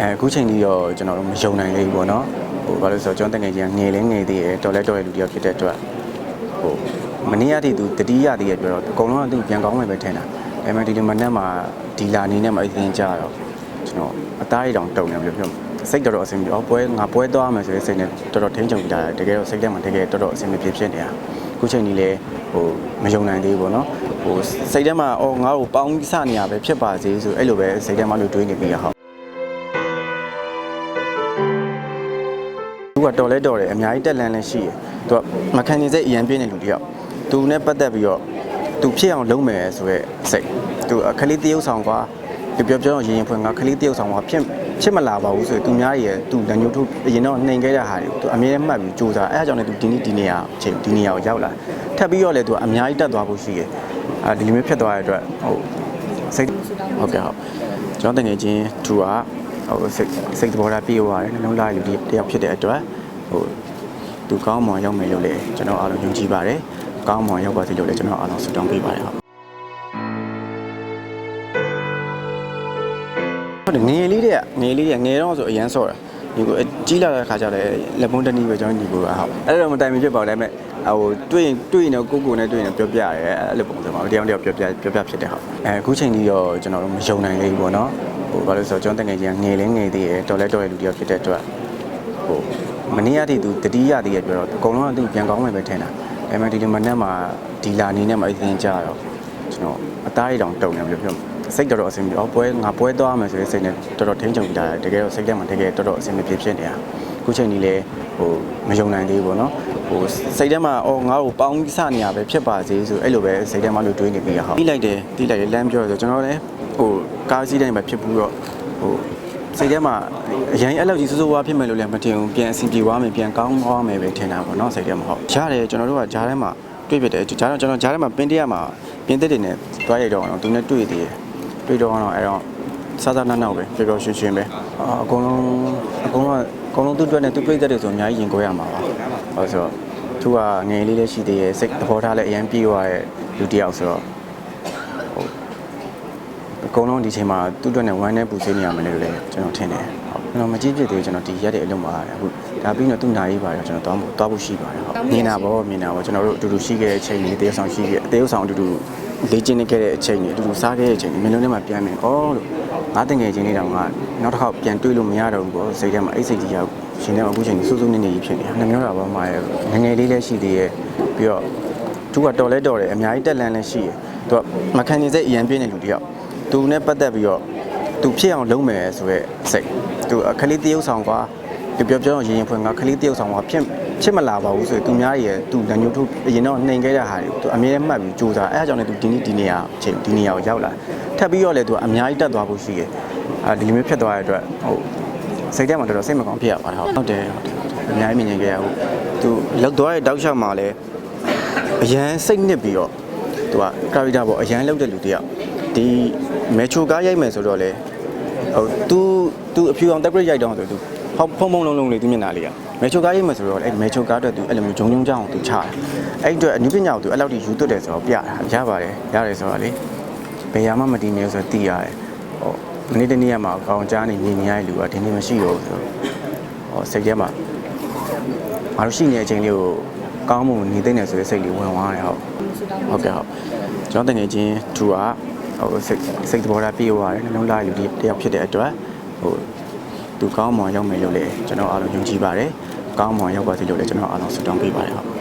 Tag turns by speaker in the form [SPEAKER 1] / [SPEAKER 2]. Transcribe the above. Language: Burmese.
[SPEAKER 1] အဲအခုချိန်ကြီးတော့ကျွန်တော်တို့မယုံနိုင်သေးဘူးပေါ့နော်ဟိုဘာလို့လဲဆိုတော့ကျွန်တော်တကယ်ကြီးငယ်လဲငယ်သေးတယ်တော်လဲတော်ရလူတယောက်ဖြစ်တဲ့အတွက်ဟိုမနေ့ကတည်းကတတိယတည်းရပြောတော့အကုန်လုံးကသူပြန်ကောင်းမယ်ပဲထင်တာဒါပေမဲ့ဒီလိုမနေ့မှာဒီလာနေနဲ့မှအရင်ကြတော့ကျွန်တော်အသားရည်တောင်တုံနေပြောပြောစိတ်တော်တော်အဆင်ပြေအော်ပွဲငါပွဲသွားမယ်ဆိုတဲ့စိတ်နဲ့တော်တော်ထိန်းချုပ်ကြတယ်တကယ်တော့စိတ်ထဲမှာတကယ်တော်တော်အဆင်မပြေဖြစ်နေတာအခုချိန်ကြီးလဲဟိုမယုံနိုင်သေးဘူးပေါ့နော်ဟိုစိတ်ထဲမှာအော်ငါ့ကိုပေါင်းစနေရပဲဖြစ်ပါစေဆိုအဲ့လိုပဲစိတ်ထဲမှာလို့တွေးနေပြီးရဟု ကတော်လဲတော်တယ်အများကြီးတက်လန်းလည်းရှိတယ်သူကမခံနေစိတ်အရင်ပြင်းနေလူတယောက်သူနဲ့ပတ်သက်ပြီးတော့သူဖြစ်အောင်လုပ်မယ်ဆိုရဲစိတ်သူအခလေးတရုပ်ဆောင်ကွာဒီပြောပြောရင်ရင်ဖွင့်ကခလေးတရုပ်ဆောင်ကွာဖြစ်ဖြစ်မလာပါဘူးဆိုရင်သူများရဲ့သူလက်ညှိုးထုတ်အရင်တော့နှိမ်ခဲ့တဲ့ဟာတွေကိုသူအမြဲမှတ်ပြီးစူးစမ်းအဲအကြောင်းနဲ့သူဒီနေ့ဒီနေရာအချိန်ဒီနေရာကိုရောက်လာထပ်ပြီးတော့လည်းသူကအများကြီးတက်သွားဖို့ရှိတယ်အဲဒီလိုမျိုးဖြစ်သွားတဲ့အတွက်ဟိုစိတ်ဟုတ်ကဲ့ဟုတ်ကျွန်တော်တကယ်ချင်းသူက ဟိုစိတ်စိတ်သဘောထားပြေသွားတယ်နှလုံးသားလူတယောက်ဖြစ်တဲ့အတွက်ဟိုသူကောင်းမွန်ရောက်မယ်လို့လည်းကျွန်တော်အားလုံးယုံကြည်ပါတယ်ကောင်းမွန်ရောက်ပါစေလို့လည်းကျွန်တော်အားလုံးဆုတောင်းပေးပါတယ်ဟုတ်ဟုတ်တယ်ငယ်လေးတဲ့ငယ်လေးတဲ့ငယ်တော့ဆိုအရန်ဆော့တာဒီကိုကြီးလာတဲ့ခါကျလည်းလက်ပုံးတနည်းပဲကျွန်တော်ညီကိုကဟုတ်အဲ့တော့မတိုင်မဖြစ်ပါဘူးဒါပေမဲ့ဟိုတွေ့ရင်တွေ့ရင်တော့ကိုကိုနဲ့တွေ့ရင်ပြောပြရဲအဲ့လိုပုံစံပါတယောက်တယောက်ပြောပြပြောပြဖြစ်တဲ့ဟုတ်အဲအခုချိန်ကြီးတော့ကျွန်တော်တို့မယုံနိုင်သေးဘူးပေါ့နော် ဟိုဘာလို့လဲဆိုတော့ကျွန်တော်တကယ်ကြီးငယ်လဲငယ်သေးတယ်တော်လဲတော်ရလူတယောက်ဖြစ်တဲ့အတွက်ဟိုမနေ့ကတည်းကတတိယတည်းရပြောတော့အကုန်လုံးကသူပြန်ကောင်းမယ်ပဲထင်တာဒါပေမဲ့ဒီလိုမနေ့မှာဒီလာနေနဲ့မှအရင်ကြတော့ကျွန်တော်အသားရည်တောင်တုံနေပြောပြောစိတ်တော်တော်အဆင်ပြေအော်ပွဲငါပွဲသွားမယ်ဆိုတဲ့စိတ်နဲ့တော်တော်ထိန်းချုပ်ကြတယ်တကယ်တော့စိတ်ထဲမှာတကယ်တော်တော်အဆင်မပြေဖြစ်နေတာအခုချိန်ကြီးလဲဟိုမယုံနိုင်သေးဘူးပေါ့နော်ဟိုစိတ်ထဲမှာအော်ငါ့ကိုပေါင်းစနေရပဲဖြစ်ပါစေဆိုအဲ့လိုပဲစိတ်ထဲမှာလို့တွေးနေပြီးရဟုတ်ပြီးလိုက်တယ်ပြီးလိုက်တယ်လမ်းပြောဆိုကျွန်တော်လည်း ဟိုကားစီးတိုင်းပဲဖြစ်ဘူးတော့ဟိုစိတ်ထဲမှာအရင်အဲ့လောက်ကြီးစိုးစိုးဝါးဖြစ်မယ်လို့လည်းမထင်ဘူးပြန်အဆင်ပြေသွားမယ်ပြန်ကောင်းသွားမယ်ပဲထင်တာပေါ့နော်စိတ်ထဲမှာဟုတ်ရတယ်ကျွန်တော်တို့ကဂျားထဲမှာတွေ့ဖြစ်တယ်ဂျားတော့ကျွန်တော်ဂျားထဲမှာပင်တရမှာပင်သက်တွေနဲ့တွားရိုက်တော့အောင်သူနဲ့တွေ့သေးတယ်တွေ့တော့အောင်အဲ့တော့စားစားနားနားပဲပျော်ပျော်ရွှင်ရွှင်ပဲအာအကုန်လုံးအကုန်လုံးအကုန်လုံးသူ့အတွက်နဲ့သူ့ပြိသက်တွေဆိုအများကြီးရင်ကိုရမှာပါဟုတ်ဆိုတော့သူကငယ်လေးလေးရှိသေးရဲ့စိတ်သဘောထားလည်းအရင်ပြေးသွားတဲ့လူတစ်ယောက်ဆိုတော့ အကုန်လုံးဒီချိန်မှာသူ့အတွက်နဲ့ဝမ်းနဲ့ပူဆွေးနေရမယ်လို့လည်းကျွန်တော်ထင်တယ်ဟုတ်ကျွန်တော်မကြည့်ဖြစ်သေးဘူးကျွန်တော်ဒီရက်တဲ့အလုပ်မှာအခုဒါပြီးတော့သူ့နာရေးပါတယ်ကျွန်တော်တောင်းဖို့တောင်းဖို့ရှိပါတယ်ဟုတ်မြင်တာပေါ့မြင်တာပေါ့ကျွန်တော်တို့အတူတူရှိခဲ့တဲ့အချိန်တွေတရုပ်ဆောင်ရှိခဲ့အတရုပ်ဆောင်အတူတူလေ့ကျင့်နေခဲ့တဲ့အချိန်တွေအတူတူစားခဲ့တဲ့အချိန်တွေမင်းလုံးထဲမှာပြန်နေဩလို့ငါတငယ်ချင်းလေးတောင်ကနောက်တစ်ခေါက်ပြန်တွေ့လို့မရတော့ဘူးပေါ့စိတ်ထဲမှာအိတ်စိတ်ကြီးရောက်ရှင်ထဲမှာအခုချိန်ကြီးစူးစူးနေနေကြီးဖြစ်နေတာနှမျိုးတာပေါ့မှာရဲ့ငငယ်လေးလည်းရှိသေးရဲ့ပြီးတော့သူကတော်လဲတော်တယ်အများကြီးတက်လန်းလည်းရှိတယ်သူကမခံနေစိတ်အရင်ပြင်းနေလူတယောက် သူနဲ့ပတ်သက်ပြီးတော့သူဖြစ်အောင်လုပ်မယ်ဆိုရဲစိတ်သူအခလေးတရုပ်ဆောင်ကွာဒီပြောပြောရင်ရင်ဖွင့်ကခလေးတရုပ်ဆောင်ကွာဖြစ်ဖြစ်မလာပါဘူးဆိုရင်သူများရဲ့သူလက်ညှိုးထုတ်အရင်တော့နှိမ်ခဲ့တဲ့ဟာတွေကိုသူအမြဲမှတ်ပြီးစူးစမ်းအဲအကြောင်းနဲ့သူဒီနေ့ဒီနေရာအချိန်ဒီနေရာကိုရောက်လာထပ်ပြီးတော့လေသူအများကြီးတက်သွားဖို့ရှိတယ်အဲဒီလိုမျိုးဖြစ်သွားတဲ့အတွက်ဟိုစိတ်ထဲမှာတော်တော်စိတ်မကောင်းဖြစ်ရပါတယ်ဟုတ်တယ်ဟုတ်တယ်အများကြီးမြင်နေကြရဟုတ်သူလောက်သွားတဲ့တောက်လျှောက်မှာလည်းအရန်စိတ်နစ်ပြီးတော့သူက character ပေါ့အရန်လောက်တဲ့လူတယောက် ဒီမဲချိုကားရိုက်မယ်ဆိုတော့လေဟို तू तू အဖြူအောင်တက်ပြရိုက်တော့ဆို तू ဟောဖုံဖုံလုံးလုံးလေးသူမျက်နှာလေးကမဲချိုကားရိုက်မယ်ဆိုတော့အဲ့မဲချိုကားအတွက် तू အဲ့လိုမျိုးဂျုံဂျုံကြောင်း तू ချတာအဲ့အတွက်အနည်းပညာကို तू အဲ့လောက်ထိယူသွတ်တယ်ဆိုတော့ပြတာရပါတယ်ရတယ်ဆိုတော့လေဘယ်ရမှမတည်နေဆိုတော့တည်ရတယ်ဟောမနေ့တနေ့ကမှအကောင်ကြားနေနေနေရတဲ့လူကဒီနေ့မရှိတော့ဘူးဆိုတော့ဟောစိတ်ထဲမှာငါတို့ရှိနေတဲ့အချိန်လေးကိုကောင်းမှုနေသိနေဆိုတဲ့စိတ်လေးဝင်သွားတယ်ဟုတ် ဟုတ်ကဲ့ဟုတ်ကျွန်တော်တကယ်ချင်းသူက ဟိုစိတ်စိတ်သဘောထားပြေးသွားတယ်နှလုံးသားလူတယောက်ဖြစ်တဲ့အတွက်ဟိုသူကောင်းမွန်ရောက်မယ်လို့လည်းကျွန်တော်အားလုံးယုံကြည်ပါတယ်ကောင်းမွန်ရောက်ပါစေလို့လည်းကျွန်တော်အားလုံးဆုတောင်းပေးပါတယ်ဟုတ်